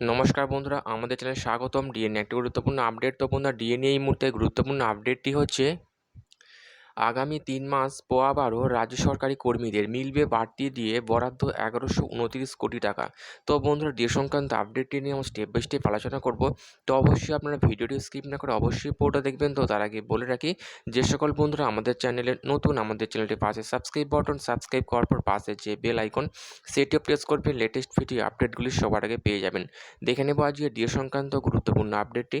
নমস্কার বন্ধুরা, আমাদের চ্যানেলে স্বাগতম। ডিএনএ একটি গুরুত্বপূর্ণ আপডেট তো বন্ধুরা ডিএনএ এই মুহূর্তে গুরুত্বপূর্ণ আপডেটটি হচ্ছে আগামী তিন মাস আবারও রাজ্য সরকারি কর্মীদের মিলবে বাড়তি দিয়ে বরাদ্দ এগারোশো উনতিরিশ কোটি টাকা। তো বন্ধুরা ডিএ সংক্রান্ত আপডেটটি নিয়ে আমরা স্টেপ বাই স্টেপ আলোচনা করব। তো অবশ্যই আপনারা ভিডিওটি স্কিপ না করে অবশ্যই পুরোটা দেখবেন। তো তার আগে বলে রাখি, যে সকল বন্ধুরা আমাদের চ্যানেলে নতুন, আমাদের চ্যানেলটি পাশে সাবস্ক্রাইব বাটন সাবস্ক্রাইব করার পর পাশে যে বেল আইকন সেটিও প্রেস করবেন। লেটেস্ট ভিডিও আপডেটগুলি সবার আগে পেয়ে যাবেন। দেখে নেব আজকে ডিএ সংক্রান্ত গুরুত্বপূর্ণ আপডেটটি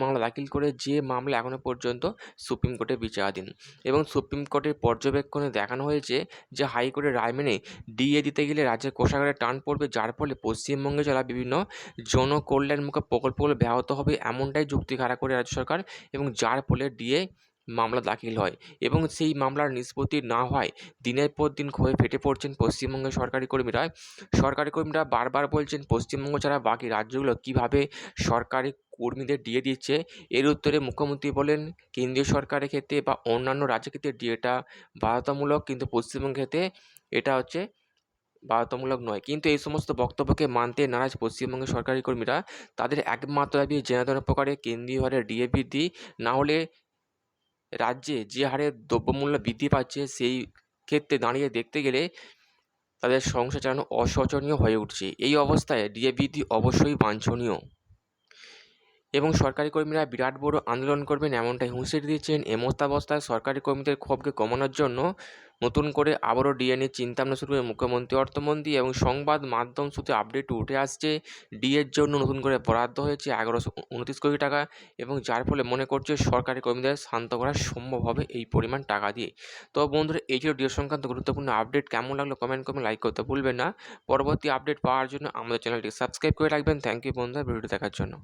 মামলা দাখিল করে যে মামলা এখনও পর্যন্ত সুপ্রিম কোর্টে বিচারাধীন। এবং সুপ্রিম কোর্টের পর্যবেক্ষণে দেখানো হয়েছে যে হাইকোর্টের রায় মেনে ডিএ দিতে গেলে রাজ্যের কোষাগারে টান পড়বে, যার ফলে পশ্চিমবঙ্গে চলা বিভিন্ন জনকল্যাণমুখী প্রকল্পগুলো ব্যাহত হবে এমনটাই যুক্তি খাড়া করে রাজ্য সরকার এবং যার ফলে ডিএ মামলা দাখিল হয় এবং সেই মামলার নিষ্পত্তি না হয় দিনের পর দিন ক্ষোভে ফেটে পড়ছেন পশ্চিমবঙ্গের সরকারি কর্মীরা। সরকারি কর্মীরা বারবার বলছেন, পশ্চিমবঙ্গ ছাড়া বাকি রাজ্যগুলো কীভাবে সরকারি কর্মীদের ডিএ দিচ্ছে? এর উত্তরে মুখ্যমন্ত্রী বলেন, কেন্দ্রীয় সরকারের ক্ষেত্রে বা অন্যান্য রাজ্যের ক্ষেত্রে ডিএটা বাধ্যতামূলক, কিন্তু পশ্চিমবঙ্গের ক্ষেত্রে এটা হচ্ছে বাধ্যতামূলক নয়। কিন্তু এই সমস্ত বক্তব্যকে মানতে নারাজ পশ্চিমবঙ্গের সরকারি কর্মীরা। তাদের একমাত্র দাবি যেন প্রকারে কেন্দ্রীয় হারে ডিএ বৃদ্ধি না হলে রাজ্যে যে হারে দ্রব্যমূল্য বৃদ্ধি পাচ্ছে, সেই ক্ষেত্রে দাঁড়িয়ে দেখতে গেলে তাদের সংসার চালানো অশোচনীয় হয়ে উঠছে। এই অবস্থায় ডিএ বৃদ্ধি অবশ্যই বাঞ্ছনীয়। এবং সরকারি কর্মীরা বিরাট বড় আন্দোলন করবেন এমনটাই হুঁশিয়ারি দিচ্ছেন এমতাবস্থায় সরকারি কর্মীদের ক্ষোভকে কমানোর জন্য নতুন করে আবারও ডিএ নিয়ে চিন্তাভাবনা শুরু করে মুখ্যমন্ত্রী অর্থমন্ত্রী এবং সংবাদ মাধ্যম সূত্রে আপডেট উঠে আসছে। ডিএর জন্য নতুন করে বরাদ্দ হয়েছে এগারোশো উনত্রিশ কোটি টাকা এবং যার ফলে মনে করছে সরকারি কর্মীদের শান্ত করা সম্ভব হবে এই পরিমাণ টাকা দিয়ে। তো বন্ধুরা, এই ছিল ডিএ সংক্রান্ত গুরুত্বপূর্ণ আপডেট। কেমন লাগল কমেন্ট করে লাইক করতে ভুলবেন না। পরবর্তী আপডেট পাওয়ার জন্য আমাদের চ্যানেলটি সাবস্ক্রাইব করে রাখবেন। থ্যাংক ইউ বন্ধুরা, ভিডিওটি দেখার জন্য।